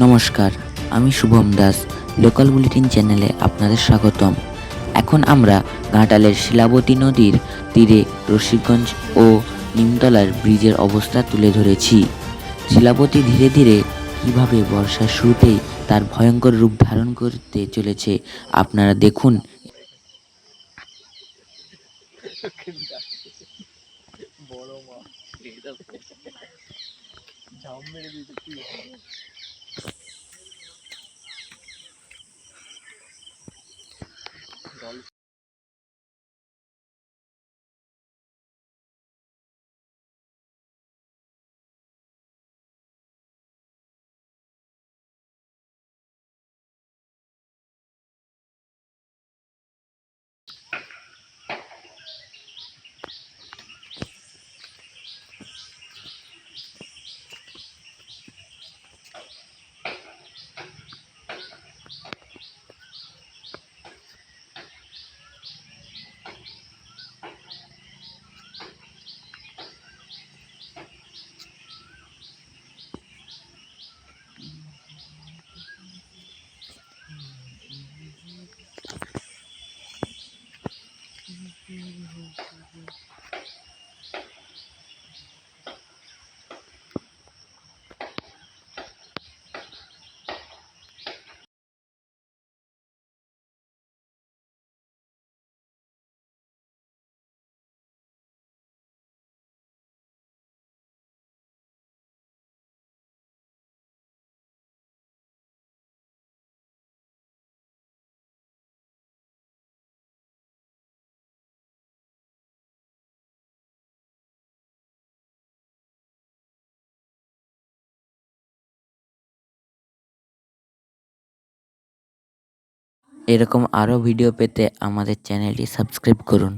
নমস্কার, আমি Shubham Das, local bulletin চ্যানেলে আপনাদের স্বাগতম। এখন আমরা ঘাটালের শিলাবতী নদীর তীরে রশিদগঞ্জ ও নিমতলার ব্রিজের অবস্থা তুলে ধরেছি। শিলাবতী ধীরে ধীরে কীভাবে বর্ষার শুরুতেই তার ভয়ঙ্কর রূপ ধারণ করতে চলেছে, আপনারা দেখুন। বড় মাছ এরকম আরও ভিডিও পেতে আমাদের চ্যানেলটি সাবস্ক্রাইব করুন।